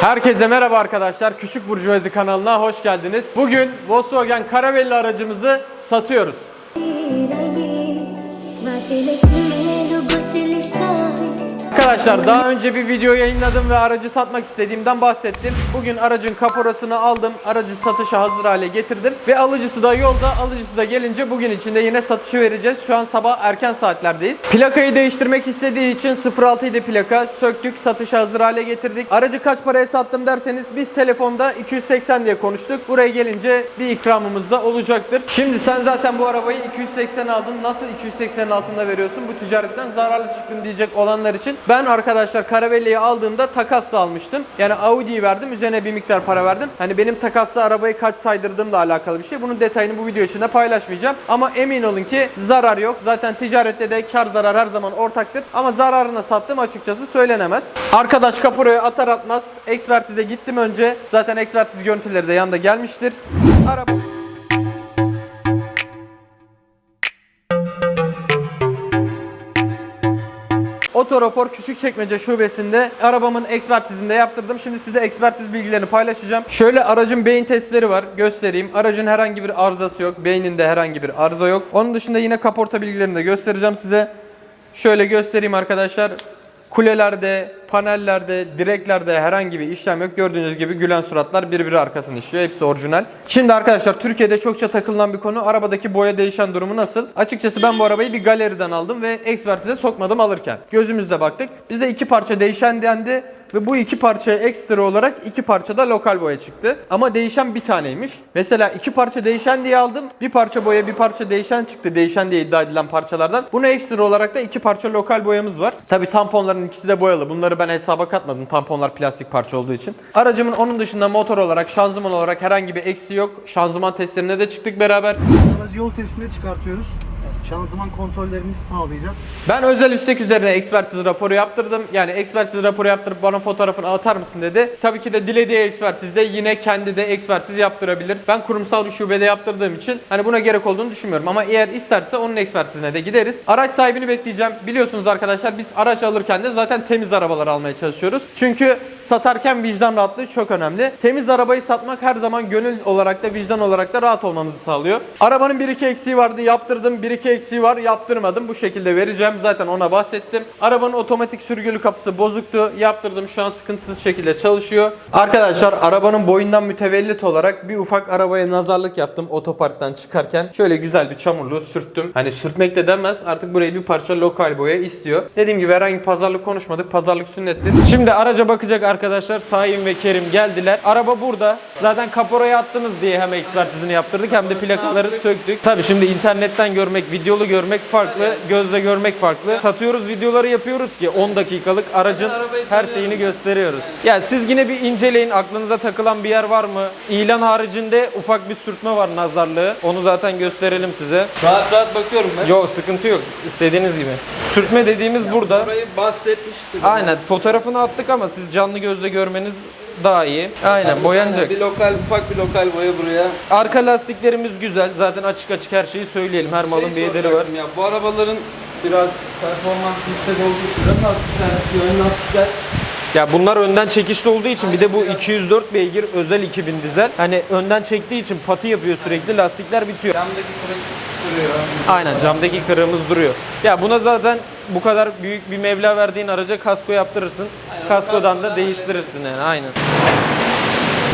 Herkese merhaba arkadaşlar. Küçük Burjuvazi kanalına hoş geldiniz. Bugün Volkswagen Caravelle aracımızı satıyoruz. Arkadaşlar daha önce bir video yayınladım ve aracı satmak istediğimden bahsettim. Bugün aracın kaporasını aldım. Aracı satışa hazır hale getirdim. Ve alıcısı da yolda. Alıcısı da gelince bugün içinde yine satışı vereceğiz. Şu an sabah erken saatlerdeyiz. Plakayı değiştirmek istediği için 06 idi plaka. Söktük satışa hazır hale getirdik. Aracı kaç paraya sattım derseniz biz telefonda 280 diye konuştuk. Buraya gelince bir ikramımız da olacaktır. Şimdi sen zaten bu arabayı 280 aldın. Nasıl 280'in altında veriyorsun? Bu ticaretten zararlı çıktın diyecek olanlar için. Ben arkadaşlar Caravelle'yi aldığımda takasla almıştım. Yani Audi'yi verdim. Üzerine bir miktar para verdim. Hani benim takasla arabayı kaç saydırdığımla alakalı bir şey. Bunun detayını bu video içinde paylaşmayacağım. Ama emin olun ki zarar yok. Zaten ticarette de kar zarar her zaman ortaktır. Ama zararına sattım açıkçası söylenemez. Arkadaş kaporaya atar atmaz ekspertize gittim önce. Zaten ekspertiz görüntüleri de yanında gelmiştir. Araba Otorapor Küçükçekmece şubesinde arabamın ekspertizinde yaptırdım. Şimdi size ekspertiz bilgilerini paylaşacağım. Şöyle aracın beyin testleri var. Göstereyim. Aracın herhangi bir arızası yok. Beyninde herhangi bir arıza yok. Onun dışında yine kaporta bilgilerini de göstereceğim size. Şöyle göstereyim arkadaşlar. Kulelerde, panellerde, direklerde herhangi bir işlem yok. Gördüğünüz gibi gülen suratlar birbiri arkasını işliyor. Hepsi orijinal. Şimdi arkadaşlar Türkiye'de çokça takılınan bir konu arabadaki boya değişen durumu nasıl? Açıkçası ben bu arabayı bir galeriden aldım ve ekspertize sokmadım alırken. Gözümüzle baktık. Bize iki parça değişen dendi. Ve bu iki parçaya ekstra olarak iki parçada lokal boya çıktı. Ama değişen bir taneymiş. Mesela iki parça değişen diye aldım. Bir parça boya bir parça değişen çıktı. Değişen diye iddia edilen parçalardan. Buna ekstra olarak da iki parça lokal boyamız var. Tabi tamponların ikisi de boyalı. Bunları ben hesaba katmadım. Tamponlar plastik parça olduğu için. Aracımın onun dışında motor olarak, şanzıman olarak herhangi bir eksi yok. Şanzıman testlerine de çıktık beraber. Yol testinde çıkartıyoruz. Şanzıman kontrollerimizi sağlayacağız. Ben özel üstek üzerine ekspertiz raporu yaptırdım. Yani ekspertiz raporu yaptırıp bana fotoğrafını atar mısın dedi. Tabii ki de dilediği ekspertizde yine kendi de ekspertiz yaptırabilir. Ben kurumsal bir şubede yaptırdığım için hani buna gerek olduğunu düşünmüyorum. Ama eğer isterse onun ekspertizine de gideriz. Araç sahibini bekleyeceğim. Biliyorsunuz arkadaşlar biz araç alırken de zaten temiz arabalar almaya çalışıyoruz. Çünkü satarken vicdan rahatlığı çok önemli. Temiz arabayı satmak her zaman gönül olarak da vicdan olarak da rahat olmanızı sağlıyor. Arabanın bir iki eksiği vardı yaptırdım. Bir iki eksiği var yaptırmadım. Bu şekilde vereceğim. Zaten ona bahsettim. Arabanın otomatik sürgülü kapısı bozuktu. Yaptırdım. Şu an sıkıntısız şekilde çalışıyor. Arkadaşlar arabanın boyundan mütevellit olarak bir ufak arabaya nazarlık yaptım otoparktan çıkarken. Şöyle güzel bir çamurluğu sürttüm. Hani sürtmek de denmez. Artık burayı bir parça lokal boya istiyor. Dediğim gibi herhangi pazarlık konuşmadık. Pazarlık sünnettir. Şimdi araca bakacak arkadaşlar Saim ve Kerim geldiler. Araba burada. Zaten kaporaya attınız diye hem ekspertizini yaptırdık hem de plakaları söktük. Tabii şimdi internetten görmek, videolu görmek farklı, gözle görmek farklı. Satıyoruz videoları yapıyoruz ki 10 dakikalık aracın her şeyini gösteriyoruz. Yani siz yine bir inceleyin. Aklınıza takılan bir yer var mı? İlan haricinde ufak bir sürtme var nazarlığı. Onu zaten gösterelim size. Rahat rahat bakıyorum ben. Yok sıkıntı yok. İstediğiniz gibi. Sürtme dediğimiz burada. Burayı bahsetmiştim. Aynen fotoğrafını attık ama siz canlı gözle görmeniz daha iyi. Aynen boyanacak. Bir lokal, ufak bir lokal boya buraya. Arka lastiklerimiz güzel. Zaten açık açık her şeyi söyleyelim. Her malın bir Şey ederi var. Ya, bu arabaların biraz performans yüksek olduğu için ön lastikler, ön lastikler Ya bunlar önden çekişli olduğu için bir de bu 204 beygir özel 2000 dizel. Hani önden çektiği için patı yapıyor sürekli. Lastikler bitiyor. camdaki kırık duruyor. Aynen camdaki kırığımız duruyor. Ya buna zaten bu kadar büyük bir meblağ verdiğin araca kasko yaptırırsın. Kaskodan da değiştirirsin yani aynen.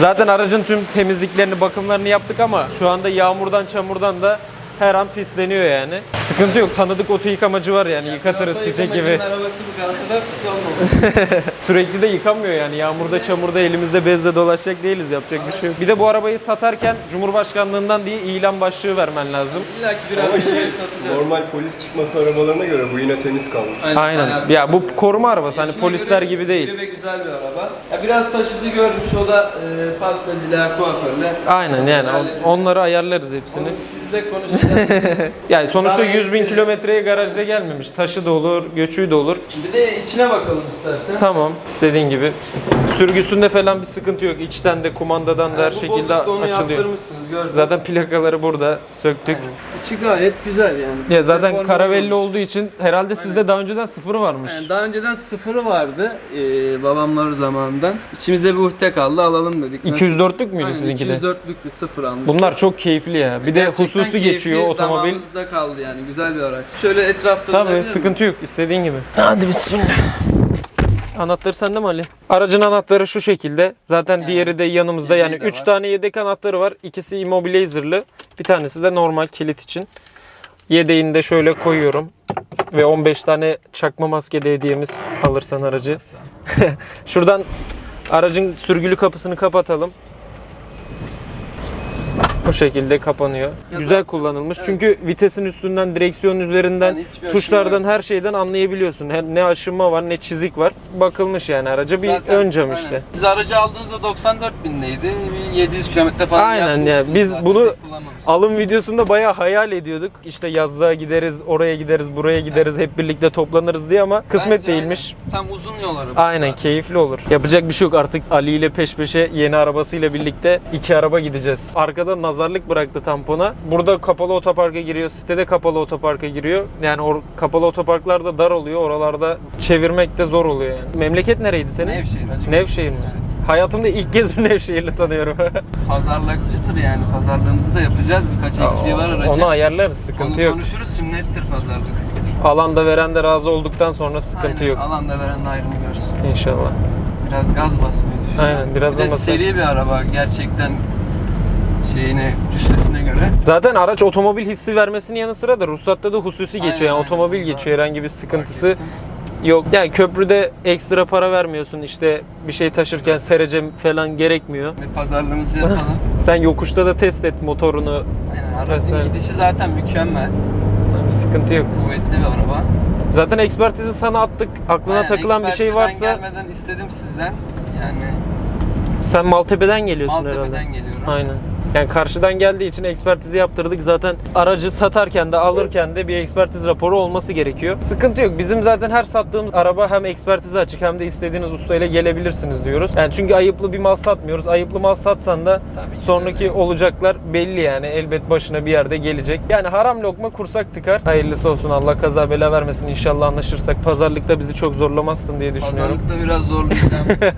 Zaten aracın tüm temizliklerini, bakımlarını yaptık ama şu anda yağmurdan, çamurdan da her an pisleniyor yani. Sıkıntı yok. Tanıdık oto yıkamacı var yani. Yıkatırız Araba çiçek gibi. yıkamacının arabası bu kadar pis olmamış. Sürekli de yıkanmıyor yani. Yağmurda, çamurda elimizde bezle dolaşacak değiliz. Yapacak bir şey yok. Bir de bu arabayı satarken Cumhurbaşkanlığından diye ilan başlığı vermen lazım. İlla ki biraz bir şey satacağız. Normal polis çıkması arabalarına göre bu yine temiz kalmış. Aynen. Ya bu koruma arabası. Hani polisler göre gibi değil. ve güzel bir araba. Ya biraz taşısı görmüş o da e, pastacılar, kuaförler. Aynen yani on- onları ayarlarız hepsini. Sizle konuşacağız. Yani sonuçta Daha 100 bin kilometreye garajda gelmemiş. Taşı da olur, göçüğü de olur. bir de içine bakalım istersen. Tamam, istediğin gibi. Sürgüsünde falan bir sıkıntı yok. İçten de kumandadan da her bu şekilde açılıyor. Gördüm. Zaten plakaları burada söktük. Aynen. İçi gayet güzel yani. Ya zaten Reform karavelli olmamış. olduğu için herhalde sizde daha önceden sıfırı varmış. Yani daha önceden sıfırı vardı ee, babamlar zamanından. İçimizde bir uhde kaldı alalım dedik. 204'lük müydü Aynen, sizinki de? 204'lükte sıfır almış. Bunlar çok keyifli ya. Bir de Gerçekten hususi keyifli, geçiyor otomobil. Damağımızda kaldı yani güzel bir araç. Şöyle etrafta Tabii sıkıntı yok istediğin gibi. Hadi bismillah. Anahtarı sende mi Ali? Aracın anahtarı şu şekilde. Zaten Yani diğeri de yanımızda. Yani de 3 var. tane yedek anahtarı var. İkisi immobilizer'lı. Bir tanesi de normal kilit için. Yedeğini de şöyle koyuyorum. Ve 15 tane çakma maske de hediyemiz alırsan aracı. Şuradan aracın sürgülü kapısını kapatalım. Bu şekilde kapanıyor. Ya Güzel zaten- kullanılmış. evet. Çünkü vitesin üstünden, direksiyon üzerinden, Yani tuşlardan her şeyden anlayabiliyorsun. Ne aşınma var, ne çizik var. Bakılmış yani araca bir Zaten- ön cam aynen. işte. Siz aracı aldığınızda 94 bindeydi. Bir 700 kilometre falan Aynen ya, yapmışsınız biz zaten, bunu. Alım videosunda bayağı hayal ediyorduk. İşte yazlığa gideriz, oraya gideriz, buraya gideriz, hep birlikte toplanırız diye ama kısmet Bence değilmiş. aynen. Tam uzun yol arabası. Aynen zaten. keyifli olur. Yapacak bir şey yok artık Ali ile peş peşe yeni arabasıyla birlikte iki araba gideceğiz. Arkada nazarlık bıraktı tampona. Burada kapalı otoparka giriyor. Sitede kapalı otoparka giriyor. Yani o kapalı otoparklar da dar oluyor. Oralarda çevirmek de zor oluyor yani. Memleket nereydi senin? Nevşehir. Nevşehir mi? Evet. Hayatımda ilk kez bir Nevşehirli tanıyorum. Pazarlıkçıdır yani. Pazarlığımızı da yapacağız. Birkaç eksiği var aracın. Onu ayarlarız, sıkıntı Onu yok. konuşuruz. Sünnettir pazarlık. Alanda veren de razı olduktan sonra sıkıntı Aynen. yok. Alanda veren de ayrımı görsün. İnşallah. Biraz gaz basmayı düşünüyorum. Aynen, biraz bir de da basar. seri bir araba gerçekten şeyine, cüssesine göre. Zaten araç otomobil hissi vermesinin yanı sıra da ruhsatta da hususi geçiyor. Aynen, yani aynen. otomobil geçiyor. Herhangi bir sıkıntısı yok. Yani köprüde ekstra para vermiyorsun. İşte bir şey taşırken serece falan gerekmiyor. Bir pazarlığımızı yapalım. Sen yokuşta da test et motorunu. Aynen, aracın Mesela- gidişi zaten mükemmel. Bir sıkıntı yok. Kuvvetli bir araba. Zaten ekspertizi sana attık. Aklına Aynen, takılan bir şey varsa gelmeden istedim sizden. Yani sen Maltepe'den geliyorsun herhalde. Maltepe'den geliyorum. Aynen. Yani karşıdan geldiği için ekspertizi yaptırdık. Zaten aracı satarken de alırken de bir ekspertiz raporu olması gerekiyor. Sıkıntı yok. Bizim zaten her sattığımız araba hem ekspertize açık hem de istediğiniz ustayla gelebilirsiniz diyoruz. Yani çünkü ayıplı bir mal satmıyoruz. Ayıplı mal satsan da Tabii ki sonraki olacaklar belli yani. Elbet başına bir yerde gelecek. Yani haram lokma kursak tıkar. Hayırlısı olsun. Allah kaza bela vermesin. İnşallah anlaşırsak. Pazarlıkta bizi çok zorlamazsın diye düşünüyorum. Pazarlıkta biraz zorlayacağım.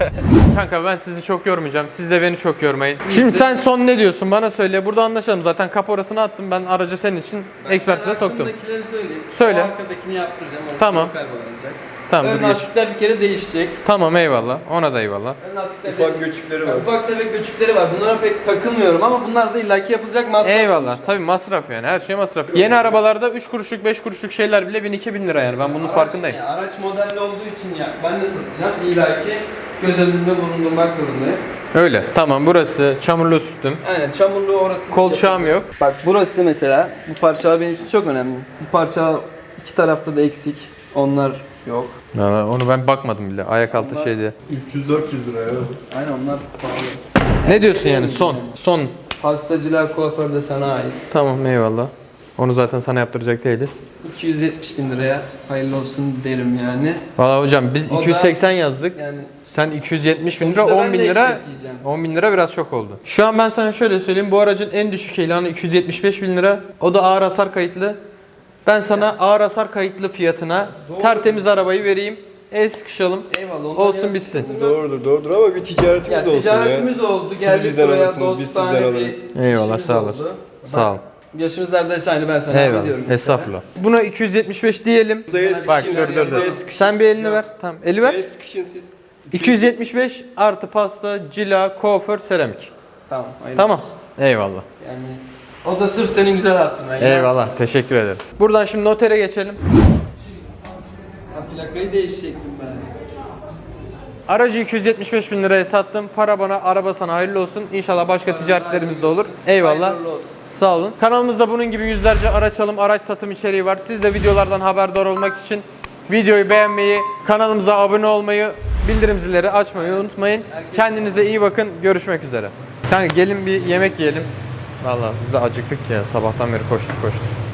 Kanka ben sizi çok yormayacağım. Siz de beni çok yormayın. Şimdi sen son ne diyorsun bana söyle. Burada anlaşalım zaten. Kaporasını attım ben aracı senin için ekspertize soktum. Aklımdakileri söyleyeyim. Söyle. O arkadakini yaptıracağım. orası Tamam. kaybolacak. Tamam Ön dur geç. lastikler bir kere değişecek. Tamam eyvallah. Ona da eyvallah. Ön lastikler Ufak değişecek. göçükleri var. Ufak tefek göçükleri var. Bunlara pek takılmıyorum ama bunlar da illaki yapılacak masraf. Eyvallah. Tabii masraf yani. Her şey masraf. Yeni arabalarda 3 kuruşluk 5 kuruşluk şeyler bile 1000-2000 lira yani. Ben bunun Araç- farkındayım. yani araç modelli olduğu için ya ben de satacağım. İllaki göz önünde bulundurmak zorundayım. Öyle. Tamam burası çamurlu sürttüm. Aynen çamurlu orası. Kolçağım yok. Bak burası mesela bu parça benim için çok önemli. Bu parça iki tarafta da eksik. Onlar yok. Ya, onu ben bakmadım bile. Ayak altı Onlar- şeydi. 300-400 lira ya. Aynen onlar pahalı. Ne diyorsun yani? Son. Son. Pastacılar kuaför de sana ait. Tamam eyvallah. Onu zaten sana yaptıracak değiliz. 270 bin liraya hayırlı olsun derim yani. Valla hocam biz O da- 280 yazdık. Yani Sen 270 bin lira, Sonuçta 10 ben bin de lira, ekleyeceğim. 10 bin lira biraz çok oldu. Şu an ben sana şöyle söyleyeyim, bu aracın en düşük ilanı 275 bin lira. O da ağır hasar kayıtlı. Ben sana ağır hasar kayıtlı fiyatına tertemiz arabayı vereyim. El sıkışalım. eyvallah. ondan Olsun yana- bitsin. Doğrudur doğrudur ama bir ticaretimiz Ya olsun ticaretimiz ya. oldu. Siz Geldik bizden buraya alırsınız, biz dostane sizden bir alırız. Eyvallah işimiz sağ oldu. olasın. Bak, Sağ ol. Yaşımız neredeyse aynı ben sana Eyvallah. biliyorum. mesela. Estağfurullah. Buna 275 diyelim. Buraya Bak sıkışın, dur dur dur. sıkışın. Sen bir elini ver. Tamam. Eli ver. Sıkışın siz. 275 artı pasta, cila, kuaför, seramik. Tamam. hayırlı Tamam. olsun. Eyvallah. Yani o da sırf senin güzel hatırına. ya. Eyvallah. Teşekkür ederim. Buradan şimdi notere geçelim. Ha, plakayı değişecektim ben. Aracı 275 bin liraya sattım. Para bana, araba sana hayırlı olsun. İnşallah başka ticaretlerimiz de olur. Eyvallah. Sağ olun. Kanalımızda bunun gibi yüzlerce araç alım, araç satım içeriği var. Siz de videolardan haberdar olmak için videoyu beğenmeyi, kanalımıza abone olmayı, bildirim zilleri açmayı unutmayın. Kendinize iyi bakın. Görüşmek üzere. Kanka gelin bir yemek yiyelim. Vallahi biz de acıktık ya sabahtan beri koştur koştur.